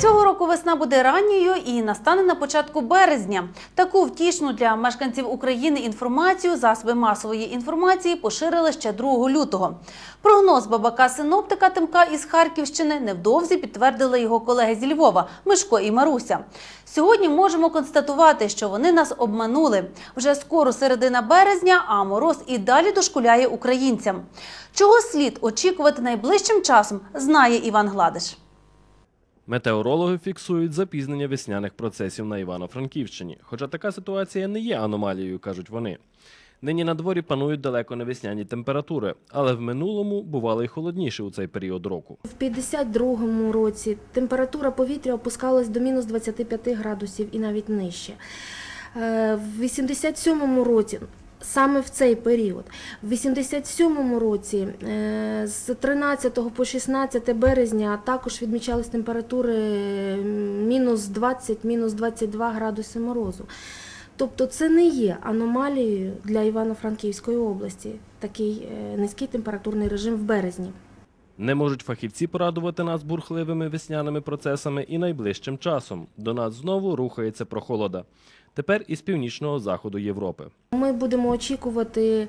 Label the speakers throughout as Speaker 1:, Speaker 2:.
Speaker 1: Цього року весна буде ранньою і настане на початку березня. Таку втішну для мешканців України інформацію засоби масової інформації поширили ще 2 лютого. Прогноз бабака синоптика Тимка із Харківщини невдовзі підтвердили його колеги зі Львова Мишко і Маруся. Сьогодні можемо констатувати, що вони нас обманули. Вже скоро середина березня, а мороз і далі дошкуляє українцям. Чого слід очікувати найближчим часом, знає Іван Гладиш.
Speaker 2: Метеорологи фіксують запізнення весняних процесів на Івано-Франківщині. Хоча така ситуація не є аномалією, кажуть вони. Нині на дворі панують далеко не весняні температури, але в минулому бувало й холодніше у цей період року.
Speaker 3: В 52-му році температура повітря опускалась до мінус 25 градусів і навіть нижче. Е, В 87-му році, саме в цей період, в 87-му році е, з 13 по 16 березня також відмічались температури е, мінус 20, мінус 22 градуси морозу. Тобто це не є аномалією для Івано-Франківської області, такий е, низький температурний режим в березні.
Speaker 2: Не можуть фахівці порадувати нас бурхливими весняними процесами і найближчим часом. До нас знову рухається прохолода. Тепер із північного заходу Європи.
Speaker 3: Ми будемо очікувати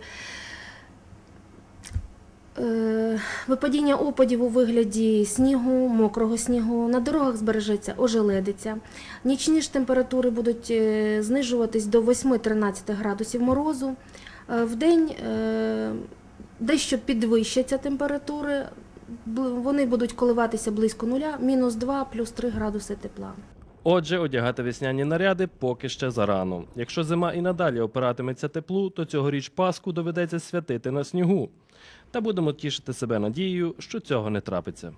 Speaker 3: е, випадіння опадів у вигляді снігу, мокрого снігу. На дорогах збережеться ожеледиця. Нічні ж температури будуть е, знижуватись до 8-13 градусів морозу. Е, Вдень е, дещо підвищаться температури. Вони будуть коливатися близько нуля, мінус 2, плюс 3 градуси тепла.
Speaker 2: Отже, одягати весняні наряди поки ще зарано. Якщо зима і надалі опиратиметься теплу, то цьогоріч Пасху доведеться святити на снігу. Та будемо тішити себе надією, що цього не трапиться.